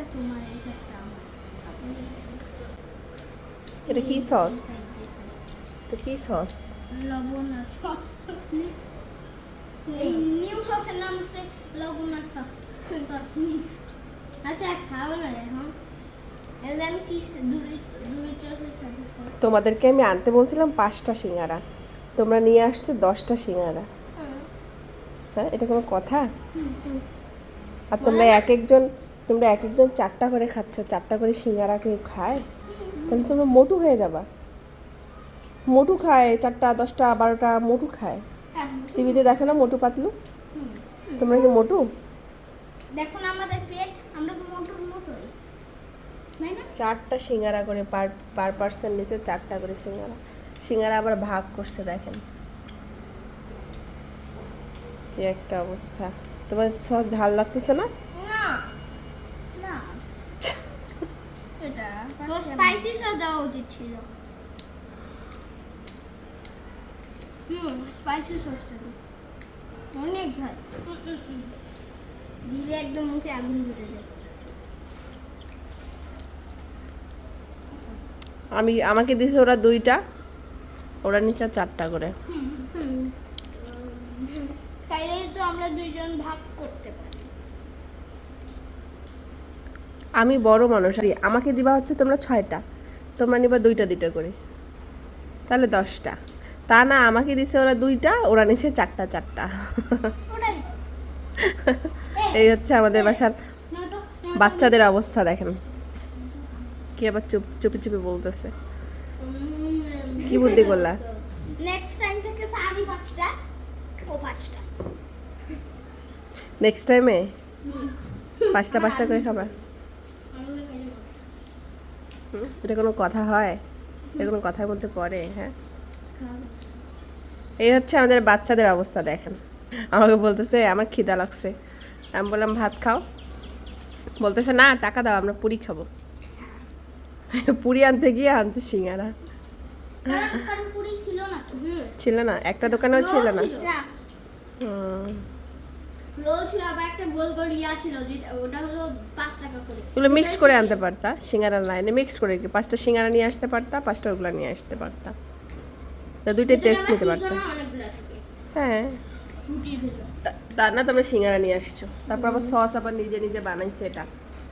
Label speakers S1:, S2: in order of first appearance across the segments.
S1: একটা তোমার চারটা আমার
S2: এটা কি সস? এটা কি সস?
S1: লবণ আর সস। এই নিউ সসের নাম হচ্ছে লবণ আর সস। Sauce mix. আচ্ছা খাও না এখন?
S2: তোমাদেরকে আমি আনতে বলছিলাম পাঁচটা সিঙ্গারা। তোমরা নিয়ে আসছো দশটা সিঙ্গারা। হ্যাঁ এটা কোনো কথা? আর তোমরা এক একজন তোমরা এক একজন চারটা করে খাচ্ছ চারটা করে সিঙ্গারা কেউ খায়? তাহলে তোমরা মোটু হয়ে যাবা। মোটু খায় চারটা দশটা বারোটা মোটু খায়। টিভিতে দেখো না মোটু পাতলু? তোমরা কি মোটু?
S1: দেখুন আমাদের পেট আমরা তো মোটর মতোই।
S2: চারটা সিঙ্গারা করে পার পার পার্সন নিচে চারটা করে সিঙ্গারা। সিঙ্গারা আবার ভাগ করছে দেখেন। কি একটা অবস্থা। তোমার সস ঝাল লাগতেছে না
S1: না না এটা তো স্পাইসি সস দেওয়া উচিত ছিল হুম স্পাইসি সসটা অনেক ভাই দিলে একদম মুখে আগুন ধরে যায়
S2: আমি আমাকে দিছে ওরা দুইটা ওরা নিচে চারটা করে।
S1: তাইলে তো আমরা দুইজন ভাগ করতে পারি
S2: আমি বড় মানুষ আর আমাকে দিবা হচ্ছে তোমরা ছয়টা। তোমরা নিবা দুইটা দুইটা করে। তাহলে দশটা। তা না আমাকে দিছে ওরা দুইটা ওরা নিছে চারটা চারটা। এই হচ্ছে আমাদের বাসার বাচ্চাদের অবস্থা দেখেন। কি আবার চুপ চুপি চুপি বলতেছে। কি বুদ্ধি করলা?
S1: নেক্সট টাইম থেকে আমি পাঁচটা ও পাঁচটা।
S2: নেক্সট টাইমে পাঁচটা পাঁচটা করে খাবা? হুম? এটা কোনো কথা হয়? এটা কোনো কথার মধ্যে পড়ে হ্যাঁ? এই হচ্ছে আমাদের বাচ্চাদের অবস্থা দেখেন। আমাকে বলতেছে আমার খিদা লাগছে। আমি বললাম ভাত খাও। বলতেছে না টাকা দাও আমরা পুরি খাব। পুরি আনতে গিয়ে আনছে সিঙ্গারা।
S1: ছিল না
S2: একটা দোকানেও ছিল না।
S1: রোল ছিল আবার একটা গোল গোল ইয়া ছিল যেটা ওটা হলো পাঁচ টাকা করে।
S2: এগুলো মিক্স করে আনতে পারতা সিঙ্গারার লাইনে মিক্স করে কি পাঁচটা সিঙ্গারা নিয়ে আসতে পারতা পাঁচটা ওগুলো নিয়ে আসতে পারতা। তা দুইটা টেস্ট নিতে পারতা। হ্যাঁ। তা না তোমরা সিঙ্গারা নিয়ে আসছো। তারপর আবার সস আবার নিজে নিজে বানাইছে এটা।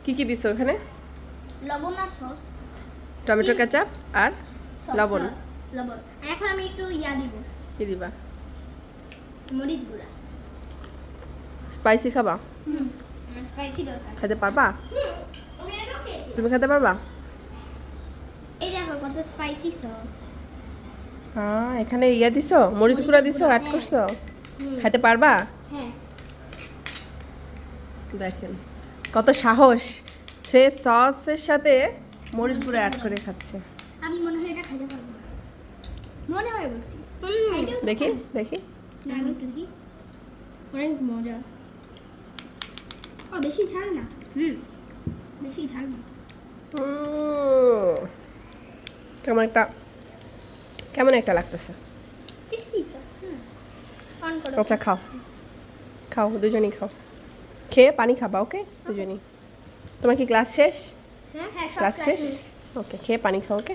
S2: কি কি দিছো ওখানে?
S1: লবণ আর সস
S2: টমেটো কেচাপ আর লবণ।
S1: লবণ। এখন আমি একটু ইয়া দিব।
S2: কি দিবা?
S1: মরিচ গুঁড়া।
S2: স্পাইসি খাবা? খেতে পারবা? তুমি খেতে পারবা?
S1: এই দেখো কত স্পাইসি সস
S2: হ্যাঁ এখানে ইয়া দিছো মরিচ গুঁড়া দিছো অ্যাড
S1: হ্যাঁ।
S2: করছ খেতে পারবা?
S1: হ্যাঁ।
S2: দেখেন কত সাহস। সে সসের সাথে মরিচ গুঁড়ো অ্যাড করে খাচ্ছে।
S1: আমি মনে হয় এটা খাইতে পারব। মনে হয় বলছি।
S2: দেখি দেখি।
S1: অনেক মজা। ও বেশি ঝাল না? হুম। বেশি ঝাল না
S2: কেমন একটা কেমন একটা লাগতেছে? আচ্ছা খাও। খাও দুজনই খাও। খেয়ে পানি খাবা ওকে? দুজনই। তোমার কি ক্লাস শেষ?
S1: হ্যাঁ হ্যাঁ
S2: ক্লাস
S1: শেষ।
S2: ওকে খেয়ে পানি খাও ওকে?